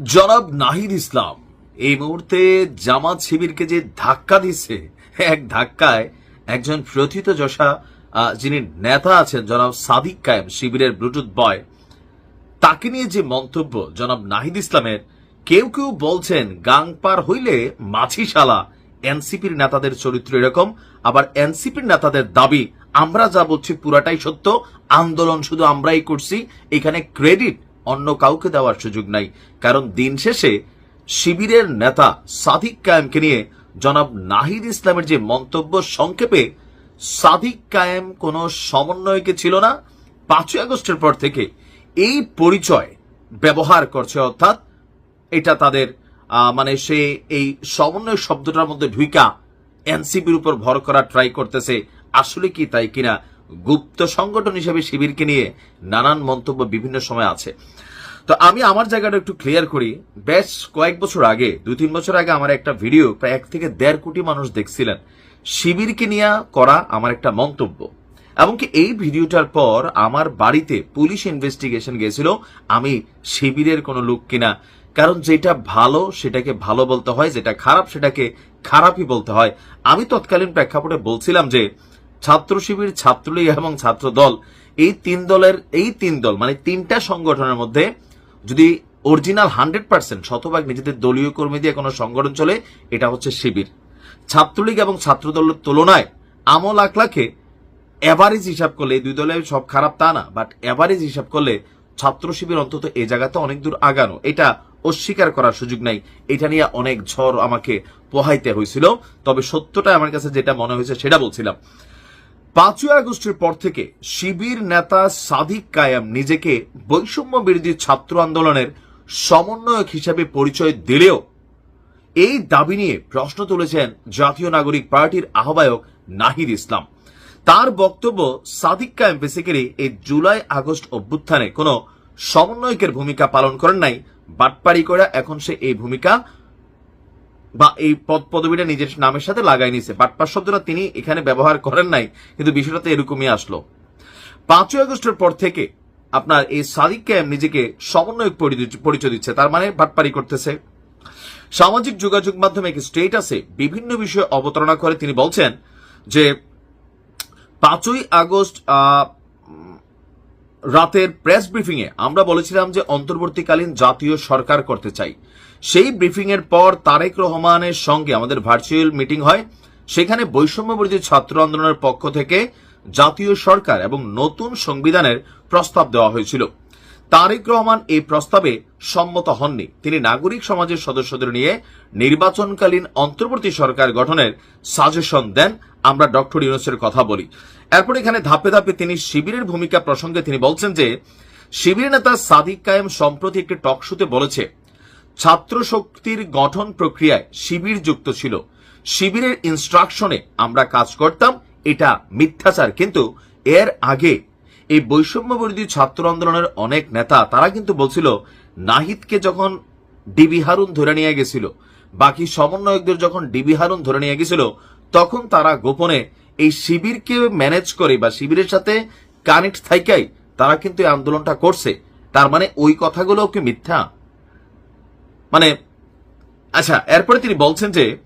জনাব নাহিদ ইসলাম, এই মুহূর্তে জামাত শিবিরকে যে ধাক্কা দিচ্ছে, এক ধাক্কায় একজন প্রথিত যশা যিনি নেতা আছেন, জনাব সাদিক কায়েম, শিবিরের ব্লুটুথ বয়, তাকে নিয়ে যে মন্তব্য জনাব নাহিদ ইসলামের, কেউ কেউ বলছেন গাং পার হইলে মাছিশালা, এনসিপির নেতাদের চরিত্র এরকম, আবার এনসিপির নেতাদের দাবি, আমরা যা বলছি পুরাটাই সত্য, আন্দোলন শুধু আমরাই করছি, এখানে ক্রেডিট অন্য কাউকে দেওয়ার সুযোগ নাই। কারণ দিন শেষে শিবিরের নেতা সাদিক কায়েমকে নিয়ে জনাব নাহিদ ইসলামের যে মন্তব্য সংক্ষেপে, সাদিক কায়েম কোনো সমন্বয়কে ছিল না, পাঁচই আগস্টের পর থেকে এই পরিচয় ব্যবহার করছে। অর্থাৎ এটা তাদের মানে সে এই সমন্বয় শব্দটার মধ্যে ঢুইকা এনসিপির উপর ভর করা ট্রাই করতেছে। আসলে কি তাই কিনা গুপ্ত সংগঠন হিসেবে শিবিরকে নিয়ে নানান মন্তব্য বিভিন্ন সময় আছে। তো আমি আমার জায়গাটা একটু ক্লিয়ার করি। বেশ কয়েক বছর আগে, দুই তিন বছর আগে আমার একটা ভিডিও প্রায় এক থেকে দেড় কোটি মানুষ দেখছিলেন। শিবিরকে নিয়ে করা আমার একটা মন্তব্য। এমনকি এই ভিডিওটার পর আমার বাড়িতে পুলিশ ইনভেস্টিগেশন গেছিল আমি শিবিরের কোনো লোক কিনা। কারণ যেটা ভালো সেটাকে ভালো বলতে হয়, যেটা খারাপ সেটাকে খারাপই বলতে হয়। আমি তৎকালীন প্রেক্ষাপটে বলছিলাম যে ছাত্র শিবির, ছাত্রলীগ এবং ছাত্র দল এই তিন দলের, এই তিন দল মানে তিনটা সংগঠনের মধ্যে যদি অরিজিনাল হান্ড্রেড পার্সেন্ট শতভাগ নিজেদের দলীয় কর্মী দিয়ে কোনো সংগঠন চলে, এটা হচ্ছে শিবির। ছাত্রলীগ এবং ছাত্র দলের তুলনায় আমল আকলাকে এভারেজ হিসাব করলে, এই দুই দলে সব খারাপ তা না বাট এভারেজ হিসাব করলে ছাত্র শিবির অন্তত এই জায়গাতে অনেক দূর আগানো, এটা অস্বীকার করার সুযোগ নাই। এটা নিয়ে অনেক ঝড় আমাকে পোহাইতে হয়েছিল, তবে সত্যটা আমার কাছে যেটা মনে হয়েছে সেটা বলছিলাম। পাঁচই আগস্টের পর থেকে শিবির নেতা সাদিক কায়াম নিজেকে বৈষম্য বিরোধী ছাত্র আন্দোলনের সমন্বয়ক হিসেবে পরিচয় দিলেও এই দাবি নিয়ে প্রশ্ন তুলেছেন জাতীয় নাগরিক পার্টির আহ্বায়ক নাহিদ ইসলাম। তার বক্তব্য সাদিক কায়েম বেসিক্যালি এই জুলাই আগস্ট অভ্যুত্থানে কোনো সমন্বয়কের ভূমিকা পালন করেন নাই। বাটপারি করে এখন সে এই ভূমিকা বা এই পদ পদবিটা নিজের নামের সাথে লাগাই নিছে। বাটপার শব্দটা তিনি এখানে ব্যবহার করেন নাই, কিন্তু বিষয়টা তো এরকমই আসলো। পাঁচই আগস্টের পর থেকে আপনার এই সাদিক কায়েম নিজেকে সমন্বয়ক পরিচয় দিচ্ছে। তার মানে বাটপারি করতেছে। সামাজিক যোগাযোগ মাধ্যমে একটি স্টেটাসে বিভিন্ন বিষয়ে অবতারণা করে। তিনি বলছেন যে, পাঁচই আগস্ট রাতের প্রেস ব্রিফিং এ আমরা বলেছিলাম যে অন্তর্বর্তীকালীন জাতীয় সরকার করতে চাই। সেই ব্রিফিং এর পর তারেক রহমানের সঙ্গে আমাদের ভার্চুয়াল মিটিং হয়। সেখানে বৈষম্য বিরোধী ছাত্র আন্দোলনের পক্ষ থেকে জাতীয় সরকার এবং নতুন সংবিধানের প্রস্তাব দেওয়া হয়েছিল। তারেক রহমান এই প্রস্তাবে সম্মত হননি। তিনি নাগরিক সমাজের সদস্যদের নিয়ে নির্বাচনকালীন অন্তর্বর্তী সরকার গঠনের সাজেশন দেন। আমরা ডক্টর ইউনুসের কথা বলি। এরপর এখানে ধাপে ধাপে তিনি শিবিরের ভূমিকা প্রসঙ্গে তিনি বলছেন যে, শিবির নেতা সাদিক কায়েম সম্প্রতি একটি টক শোতে বলেছে ছাত্র শক্তির গঠন প্রক্রিয়ায় শিবির যুক্ত ছিল। শিবিরের ইনস্ট্রাকশনে আমরা কাজ করতাম, এটা মিথ্যাচার। কিন্তু এর আগে এই বৈষম্য বিরোধী ছাত্র আন্দোলনের অনেক নেতা, তারা কিন্তু বলছিল, নাহিদকে যখন ডিবি হারুন ধরে নিয়ে গেছিল, বাকি সমন্বয়কদের যখন ডিবি হারুন ধরে নিয়ে গেছিল, তখন তারা গোপনে এই শিবিরকে ম্যানেজ করে বা শিবিরের সাথে কানেক্ট থাইকাই তারা কিন্তু এই আন্দোলনটা করছে। তার মানে ওই কথাগুলো কি মিথ্যা? মানে আচ্ছা এরপরে তিনি বলছেন যে,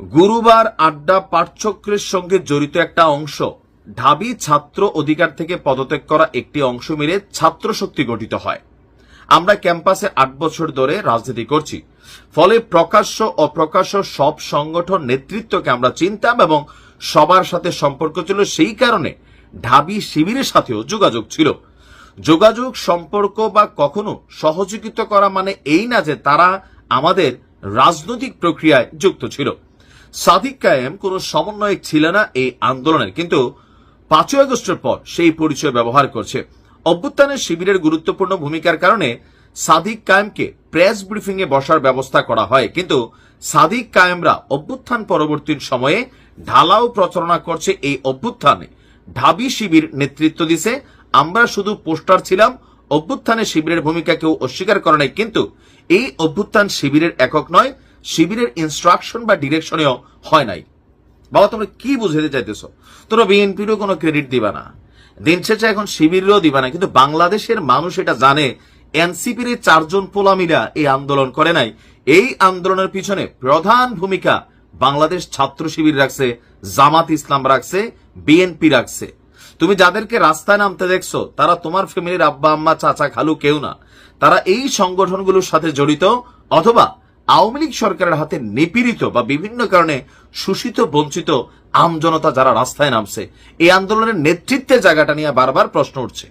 গুরুবার আড্ডা পাঠচক্রের সঙ্গে জড়িত একটা অংশ, ঢাবি ছাত্র অধিকার থেকে পদত্যাগ করা একটি অংশ মিলে ছাত্র শক্তি গঠিত হয়। আমরা ক্যাম্পাসে আট বছর ধরে রাজনীতি করছি। ফলে প্রকাশ্য, অপ্রকাশ্য সব সংগঠন নেতৃত্বকে আমরা চিনতাম এবং সবার সাথে সম্পর্ক ছিল সেই কারণে ঢাবি শিবিরের সাথেও যোগাযোগ ছিল। যোগাযোগ, সম্পর্ক বা কখনো সহযোগিতা করা মানে এই না যে তারা আমাদের রাজনৈতিক প্রক্রিয়ায় যুক্ত ছিল। সাদিক কায়েম কোনো সমন্বয়ক ছিল না এই আন্দোলনের। কিন্তু পাঁচই আগস্টের পর সেই পরিচয় ব্যবহার করছে। অভ্যুত্থানের শিবিরের গুরুত্বপূর্ণ ভূমিকার কারণে সাদিক কায়েমকে প্রেস ব্রিফিং এ বসার ব্যবস্থা করা হয়। কিন্তু সাদিক কায়েমরা অভ্যুত্থান পরবর্তী সময়ে ঢালাও প্রচারণা করছে এই অভ্যুত্থানে। ঢাবি শিবির নেতৃত্ব দিছে আমরা শুধু পোস্টার ছিলাম, অভ্যুত্থানে শিবিরের ভূমিকা কেউ অস্বীকার করে নাই, কিন্তু এই অভ্যুত্থান শিবিরের একক নয়, শিবিরের ইনস্ট্রাকশন বা ডিরেকশনেও হয় নাই। বাবা, তোমরা কি বুঝাতে চাইতেছো? তোমরা বিএনপিরও কোনো ক্রেডিট দিবা না। দিন শেষে এখন শিবিরেরও দিবা না, কিন্তু বাংলাদেশের মানুষ এটা জানে এনসিপির চারজন পোলামিরা এই আন্দোলন করে নাই। এই আন্দোলনের পিছনে প্রধান ভূমিকা বাংলাদেশ ছাত্র শিবির রাখছে, জামাত ইসলাম রাখছে বিএনপি রাখছে। তুমি যাদেরকে রাস্তায় নামতে দেখছ, তারা তোমার ফ্যামিলির আব্বা, আম্মা, চাচা, খালু কেউ না। তারা এই সংগঠনগুলোর সাথে জড়িত অথবা আওয়ামী লীগ সরকারের হাতে নিপীড়িত বা বিভিন্ন কারণে শোষিত, বঞ্চিত আমজনতা যারা রাস্তায় নামছে, এই আন্দোলনের নেতৃত্বের জায়গাটা নিয়ে বারবার প্রশ্ন উঠছে।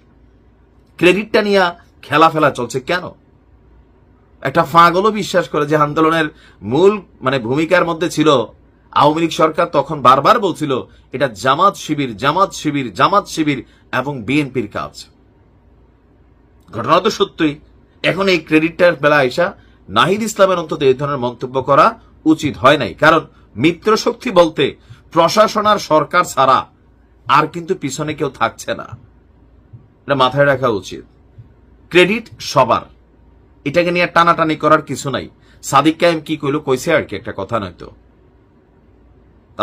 ক্রেডিটটা নিয়ে খেলা ফেলা চলছে কেন? একটা ফাঁগলও বিশ্বাস করে যে আন্দোলনের মূল মানে ভূমিকার মধ্যে ছিল আওয়ামী লীগ সরকার তখন বারবার বলছিল, এটা জামাত শিবির জামাত শিবির জামাত শিবির এবং বিএনপির কাজ। ঘটনা তো সত্যই। এখন এই ক্রেডিটটার বেলা আইসা নাহিদ ইসলামের অন্তত এই ধরনের মন্তব্য করা উচিত হয় নাই। কারণ মিত্র শক্তি বলতে প্রশাসন আর সরকার ছাড়া আর কিন্তু পিছনে কেউ থাকছে না। এটা মাথায় রাখা উচিত। ক্রেডিট সবার। এটাকে নিয়ে টানাটানি করার কিছু নাই। সাদিক কায়েম কি কইলো কইছে আর কি? একটা কথা নয়তো।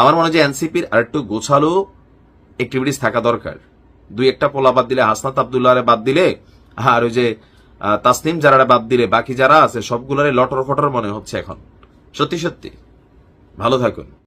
আমার মনে হয় যে এনসিপির আর একটু গোছালো অ্যাক্টিভিটিস থাকা দরকার। দুই একটা পোলা বাদ দিলে, হাসনাত আবদুল্লাহ বাদ দিলে, আর ওই যে তাসনিম যারা বাদ দিলে, বাকি যারা আছে সবগুলোরে লটর ফটর মনে হচ্ছে এখন। সত্যি সত্যি। ভালো থাকুন।